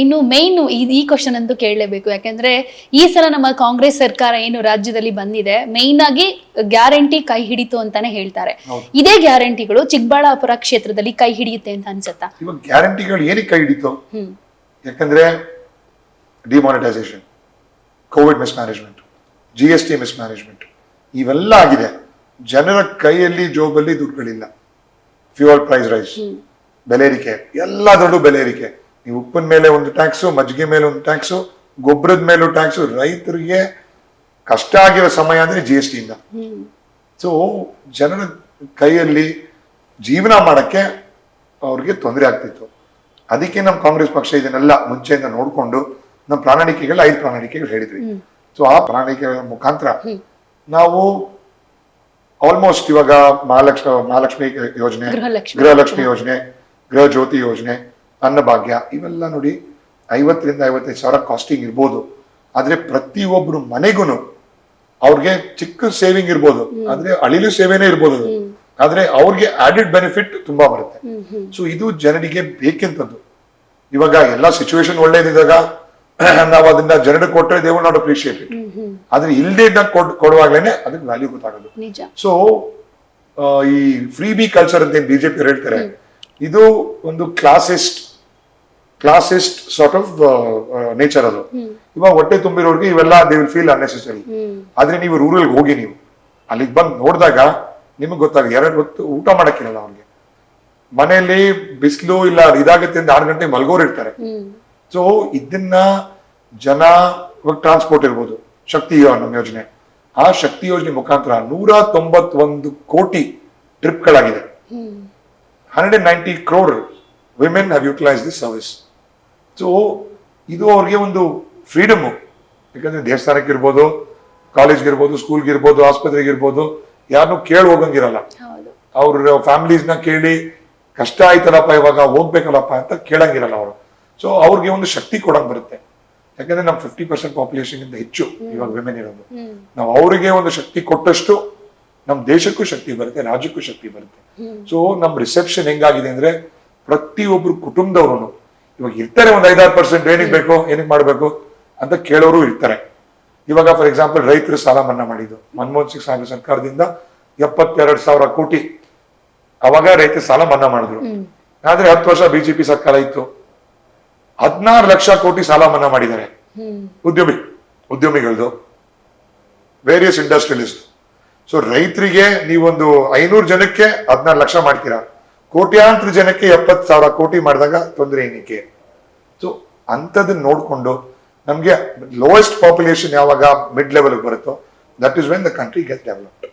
ಇನ್ನು ಮೇನ್ ಈ ಕ್ವಶನ್ ಅಂತೂ ಕೇಳಲೇಬೇಕು. ಯಾಕಂದ್ರೆ ಈ ಸಲ ನಮ್ಮ ಕಾಂಗ್ರೆಸ್ ಸರ್ಕಾರ ಏನು ರಾಜ್ಯದಲ್ಲಿ ಬಂದಿದೆ ಮೇನ್ ಆಗಿ ಗ್ಯಾರಂಟಿ ಕೈ ಹಿಡಿತು ಅಂತಾನೆ ಹೇಳ್ತಾರೆ. ಇದೇ ಗ್ಯಾರಂಟಿಗಳು ಚಿಕ್ಕಬಳ್ಳಾಪುರ ಕ್ಷೇತ್ರದಲ್ಲಿ ಕೈ ಹಿಡಿಯುತ್ತೆ ಅಂತ ಅನ್ಸುತ್ತಾ? ಇವಾಗ ಗ್ಯಾರಂಟಿಗಳು ಏನಕ್ಕೆ ಕೈ ಹಿಡಿತು? ಯಾಕಂದ್ರೆ demonetisation Covid mismanagement G S T management ಇವೆಲ್ಲ ಆಗಿದೆ. ಜನರ ಕೈಯಲ್ಲಿ ಜೋಬಲ್ಲಿ ದುಡ್ಡುಗಳಿಲ್ಲ. ಫ್ಯೂಯಲ್ ಪ್ರೈಸ್ ರೈಸ್ ಬೆಲೆ ಏರಿಕೆ ಎಲ್ಲದರಲ್ಲೂ ಬೆಲೆ ಏರಿಕೆ. ನೀವು ಉಪ್ಪಿನ ಮೇಲೆ ಒಂದು ಟ್ಯಾಕ್ಸು ಮಜ್ಜಿಗೆ ಮೇಲೆ ಒಂದು ಟ್ಯಾಕ್ಸು ಗೊಬ್ಬರದ ಮೇಲೂ ಟ್ಯಾಕ್ಸು ರೈತರಿಗೆ ಕಷ್ಟ ಆಗಿರೋ ಸಮಯ ಅಂದ್ರೆ ಜಿ ಎಸ್ ಟಿಯಿಂದ ಸೊ ಜನರ ಕೈಯಲ್ಲಿ ಜೀವನ ಮಾಡಕ್ಕೆ ಅವ್ರಿಗೆ ತೊಂದರೆ ಆಗ್ತಿತ್ತು. ಅದಕ್ಕೆ ನಮ್ಮ ಕಾಂಗ್ರೆಸ್ ಪಕ್ಷ ಇದನ್ನೆಲ್ಲ ಮುಂಚೆಯಿಂದ ನೋಡ್ಕೊಂಡು ನಮ್ಮ ಪ್ರಣಾಳಿಕೆಗಳು ಐದು ಪ್ರಣಾಳಿಕೆಗಳು ಹೇಳಿದ್ವಿ. ಸೊ ಆ ಪ್ರಣಾಳಿಕೆಗಳ ಮುಖಾಂತರ ನಾವು ಆಲ್ಮೋಸ್ಟ್ ಇವಾಗ ಮಹಾಲಕ್ಷ್ಮಿ ಮಹಾಲಕ್ಷ್ಮಿ ಯೋಜನೆ. ಗೃಹಲಕ್ಷ್ಮಿ ಯೋಜನೆ. ಗೃಹ ಜ್ಯೋತಿ ಯೋಜನೆ ಅನ್ನಭಾಗ್ಯ. ಇವೆಲ್ಲ ನೋಡಿ ಐವತ್ತರಿಂದ ಐವತ್ತೈದು ಸಾವಿರ ಕಾಸ್ಟಿಂಗ್ ಇರ್ಬೋದು. ಆದರೆ ಪ್ರತಿಯೊಬ್ಬರು ಮನೆಗೂ ಅವ್ರಿಗೆ ಚಿಕ್ಕ ಸೇವಿಂಗ್ ಇರ್ಬೋದು. ಆದ್ರೆ ಅಳಿಲು ಸೇವೆನೇ ಇರ್ಬೋದು ಅದು. ಆದ್ರೆ ಅವ್ರಿಗೆ ಆಡೆಡ್ ಬೆನಿಫಿಟ್ ತುಂಬಾ ಬರುತ್ತೆ. ಸೊ ಇದು ಜನರಿಗೆ ಬೇಕೆಂತದ್ದು. ಇವಾಗ ಎಲ್ಲಾ ಸಿಚುವೇಶನ್ ಒಳ್ಳೇದಿದ್ದಾಗ ನಾವು ಅದನ್ನ ಜನರಿಗೆ ಕೊಟ್ಟರೆ ದೇವ್ ನಾಟ್ ಅಪ್ರಿಶಿಯೇಟ್ ಇಟ್ ಆದ್ರೆ ಇಲ್ಲದೆ ಇದ್ದಾಗ ಕೊಡುವಾಗ್ಲೇನೆ ಅದಕ್ಕೆ ವ್ಯಾಲ್ಯೂ ಗೊತ್ತಾಗೋದು. ಸೊ ಈ ಫ್ರೀ ಬಿ ಕಲ್ಚರ್ ಅಂತ ಏನ್ ಬಿಜೆಪಿ ಹೇಳ್ತಾರೆ ಇದು ಒಂದು classist classist sort of nature ಅದು. ಇವಾಗ ಹೊಟ್ಟೆ ತುಂಬಿರೋರಿಗೆ ಇವೆಲ್ಲ ದೇ ವಿಲ್ ಫೀಲ್ ಅನ್ನೆಸೆಸರಿ ಆದ್ರೆ ನೀವು ರೂರಲ್ ಹೋಗಿ ನೀವು ಅಲ್ಲಿಗೆ ಬಂದು ನೋಡಿದಾಗ ನಿಮಗೆ ಗೊತ್ತಾಗ ಎರಡು ಹೊತ್ತು ಊಟ ಮಾಡಕ್ಕಿರಲ್ಲ ಅವ್ರಿಗೆ ಮನೆಯಲ್ಲಿ ಬಿಸಿಲು ಇಲ್ಲ ಇದಾಗುತ್ತೆ ಅಂತ ಆರು ಗಂಟೆ ಮಲ್ಗೋರ್ ಇರ್ತಾರೆ. ಸೊ ಇದನ್ನ ಜನ ಇವಾಗ ಟ್ರಾನ್ಸ್ಪೋರ್ಟ್ ಇರ್ಬೋದು ಶಕ್ತಿ ನಮ್ಮ ಯೋಜನೆ. ಆ ಶಕ್ತಿ ಯೋಜನೆ ಮುಖಾಂತರ ನೂರ ತೊಂಬತ್ತೊಂದು ಕೋಟಿ ಟ್ರಿಪ್ಗಳಾಗಿದೆ hundred and ninety crore women have utilise this service so ಇದು ಅವ್ರಿಗೆ ಒಂದು ಫ್ರೀಡಮ್ ಯಾಕಂದ್ರೆ ದೇವಸ್ಥಾನಕ್ಕೆ ಇರ್ಬೋದು ಕಾಲೇಜ್ಗೆ ಇರ್ಬೋದು ಸ್ಕೂಲ್ಗೆ ಇರ್ಬೋದು ಆಸ್ಪತ್ರೆಗೆ ಇರ್ಬೋದು ಯಾರನ್ನೂ ಕೇಳಿ ಹೋಗಂಗಿರಲ್ಲ. ಅವ್ರ ಫ್ಯಾಮಿಲೀಸ್ನ ಕೇಳಿ ಕಷ್ಟ ಆಯ್ತಲ್ಲಪ್ಪ ಇವಾಗ ಹೋಗ್ಬೇಕಲ್ಲಪ್ಪ ಅಂತ ಕೇಳಂಗಿರಲ್ಲ ಅವರು. ಸೊ ಅವ್ರಿಗೆ ಒಂದು ಶಕ್ತಿ ಕೊಡಂಗ್ ಬರುತ್ತೆ. ಯಾಕಂದ್ರೆ ನಮ್ಮ ಫಿಫ್ಟಿ ಪರ್ಸೆಂಟ್ ಪಾಪ್ಯುಲೇಷನ್ ಇಂದ ಹೆಚ್ಚು ಇವಾಗ ವಿಮೆನ್ ಇರೋದು. ನಾವು ಅವರಿಗೆ ಒಂದು ಶಕ್ತಿ ಕೊಟ್ಟಷ್ಟು ನಮ್ಮ ದೇಶಕ್ಕೂ ಶಕ್ತಿ ಬರುತ್ತೆ ರಾಜ್ಯಕ್ಕೂ ಶಕ್ತಿ ಬರುತ್ತೆ. ಸೊ ನಮ್ಮ ರಿಸೆಪ್ಷನ್ ಹೆಂಗಾಗಿದೆ ಅಂದ್ರೆ ಪ್ರತಿಯೊಬ್ಬರು ಕುಟುಂಬದವರು ಇವಾಗ ಇರ್ತಾರೆ ಒಂದ್ ಐದಾರು ಪರ್ಸೆಂಟ್ ಏನಿಗೆ ಬೇಕು ಏನಿಗೆ ಮಾಡ್ಬೇಕು ಅಂತ ಕೇಳೋರು ಇರ್ತಾರೆ. ಇವಾಗ ಫಾರ್ ಎಕ್ಸಾಂಪಲ್ ರೈತರು ಸಾಲ ಮನ್ನಾ ಮಾಡಿದ್ದು. ಮನಮೋಹನ್ ಸಿಂಗ್ ಸಾಹೇಬ್ ಸರ್ಕಾರದಿಂದ ಎಪ್ಪತ್ತೆರಡು ಸಾವಿರ ಕೋಟಿ ಅವಾಗ ರೈತ ಸಾಲ ಮನ್ನಾ ಮಾಡಿದ್ರು. ಆದ್ರೆ ಹತ್ತು ವರ್ಷ ಬಿಜೆಪಿ ಸರ್ಕಾರ ಇತ್ತು. ಹದಿನಾರು ಲಕ್ಷ ಕೋಟಿ ಸಾಲ ಮನ್ನಾ ಮಾಡಿದ್ದಾರೆ. ಉದ್ಯಮಿ ಉದ್ಯಮಿಗಳದು. ವೇರಿಯಸ್ ಇಂಡಸ್ಟ್ರಿಯಲಿಸ್ಟ್ ಸೊ ರೈತರಿಗೆ ನೀವೊಂದು ಐನೂರು ಜನಕ್ಕೆ ಹದಿನಾರು ಲಕ್ಷ ಮಾಡ್ತೀರಾ? ಕೋಟ್ಯಾಂತರ ಜನಕ್ಕೆ ಎಪ್ಪತ್ತು ಸಾವಿರ ಕೋಟಿ ಮಾಡಿದಾಗ ತೊಂದರೆ ಏನಕ್ಕೆ? ಸೊ ಅಂಥದನ್ನ ನೋಡಿಕೊಂಡು ನಮಗೆ ಲೋಯೆಸ್ಟ್ ಪಾಪ್ಯುಲೇಷನ್ ಯಾವಾಗ ಮಿಡ್ ಲೆವೆಲ್ಗೆ ಬರುತ್ತೋ that is when the country get developed